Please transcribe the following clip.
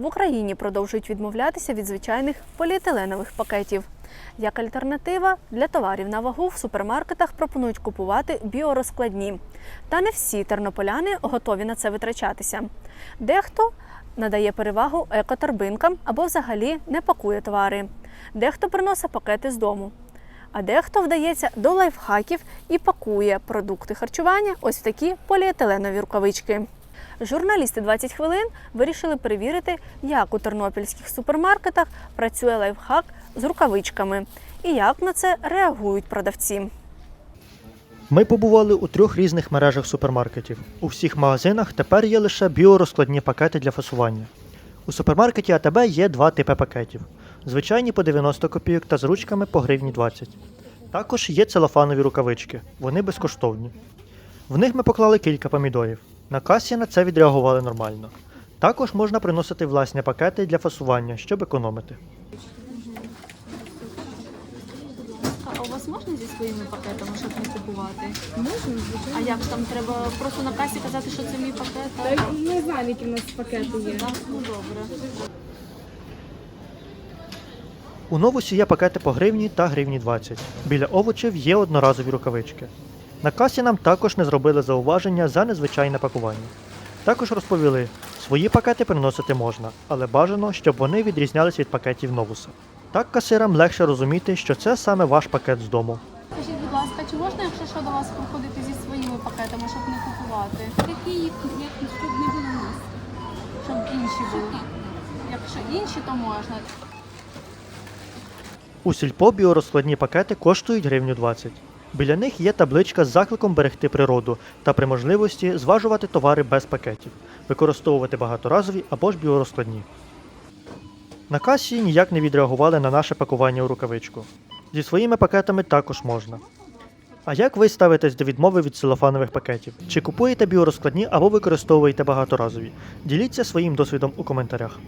В Україні продовжують відмовлятися від звичайних поліетиленових пакетів. Як альтернатива для товарів на вагу в супермаркетах пропонують купувати біорозкладні. Та не всі тернополяни готові на це витрачатися. Дехто надає перевагу екоторбинкам або взагалі не пакує товари. Дехто приносить пакети з дому. А дехто вдається до лайфхаків і пакує продукти харчування ось в такі поліетиленові рукавички. Журналісти 20 хвилин вирішили перевірити, як у тернопільських супермаркетах працює лайфхак з рукавичками і як на це реагують продавці. Ми побували у трьох різних мережах супермаркетів. У всіх магазинах тепер є лише біорозкладні пакети для фасування. У супермаркеті АТБ є два типи пакетів: звичайні по 90 копійок та з ручками по гривні 20. Також є целофанові рукавички, вони безкоштовні. В них ми поклали кілька помідорів. На касі на це відреагували нормально. Також можна приносити власні пакети для фасування, щоб економити. А у вас можна зі своїми пакетами, щоб не купувати? Можна, звичайно. А як там треба просто на касі казати, що це мій пакет? Та ми знаємо, які в нас пакети є. Так, ну добре. У новусі є пакети по гривні та гривні 20. Біля овочів є одноразові рукавички. На касі нам також не зробили зауваження за незвичайне пакування. Також розповіли, свої пакети приносити можна, але бажано, щоб вони відрізнялись від пакетів новуса. Так касирам легше розуміти, що це саме ваш пакет з дому. Скажіть, будь ласка, чи можна, якщо що, до вас приходити зі своїми пакетами, щоб не купувати? Такі, як щоб не було нас. Щоб інші були. Якщо інші, то можна. У сільпо біорозкладні пакети коштують гривню 20. Біля них є табличка з закликом берегти природу та при можливості зважувати товари без пакетів, використовувати багаторазові або ж біорозкладні. На касі ніяк не відреагували на наше пакування у рукавичку. Зі своїми пакетами також можна. А як ви ставитесь до відмови від целофанових пакетів? Чи купуєте біорозкладні або використовуєте багаторазові? Діліться своїм досвідом у коментарях.